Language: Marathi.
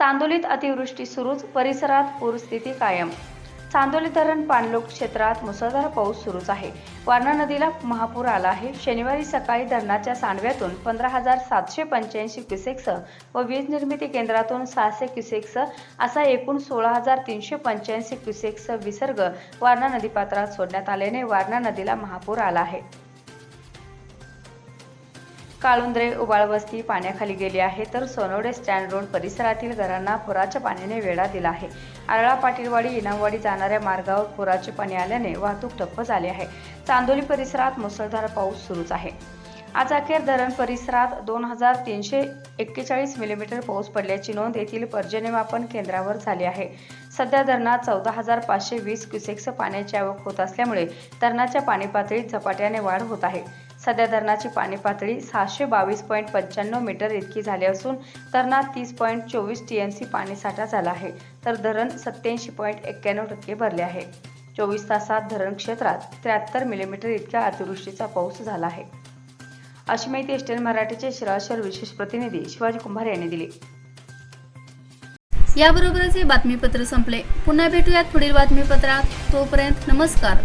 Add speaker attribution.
Speaker 1: चांदोलीत अतिवृष्टी सुरूच परिसरात पूरस्थिती कायम. चांदोली धरण पाणलोक क्षेत्रात मुसळधार पाऊस सुरूच आहे. वारणा नदीला महापूर आला आहे. शनिवारी सकाळी धरणाच्या सांडव्यातून पंधरा हजार सातशे पंच्याऐंशी क्युसेक्स व वीज निर्मिती केंद्रातून सहाशे क्युसेक्स असा एकूण सोळा हजार तीनशे पंच्याऐंशी क्युसेक्स विसर्ग वारणा नदीपात्रात सोडण्यात आल्याने वारणा नदीला महापूर आला आहे. काळुंद्रे उबाळवस्ती पाण्याखाली गेली आहे तर सोनवडे स्टँड रोड परिसरातील घरांना पुराच्या पाण्याने वेढा दिला आहे. आरळा पाटीलवाडी इनामवाडी जाणाऱ्या मार्गावर पुराचे पाणी आल्याने वाहतूक ठप्प झाली आहे. चांदोली परिसरात मुसळधार पाऊस सुरूच आहे. आज अखेर धरण परिसरात दोन हजार तीनशे एक्केचाळीस मिलीमीटर पाऊस पडल्याची नोंद येथील पर्जन्यमापन केंद्रावर झाली आहे. सध्या धरणात चौदा हजार पाचशे वीस क्युसेक्स पाण्याची आवक होत असल्यामुळे धरणाच्या पाणी पातळीत झपाट्याने वाढ होत आहे. सध्या धरणाची पाणी पातळी सहाशे बावीस पॉईंट पंच्याण्णव मीटर इतकी झाली असून धरणात तीस पॉईंट चोवीस टी एन सी पाणीसाठा झाला आहे. तर धरण सत्याऐंशी पॉईंट एक्क्याण्णव टक्के भरले आहे. चोवीस तासात धरण क्षेत्रात त्र्याहत्तर मिलीमीटर इतक्या अतिवृष्टीचा पाऊस झाला आहे. अशी माहिती एसटीएन मराठीचे शिराशर विशेष प्रतिनिधी शिवाजी कुंभार यांनी दिली.
Speaker 2: याबरोबरच हे बातमीपत्र संपले. पुन्हा भेटूयात पुढील बातमीपत्रात. तोपर्यंत नमस्कार.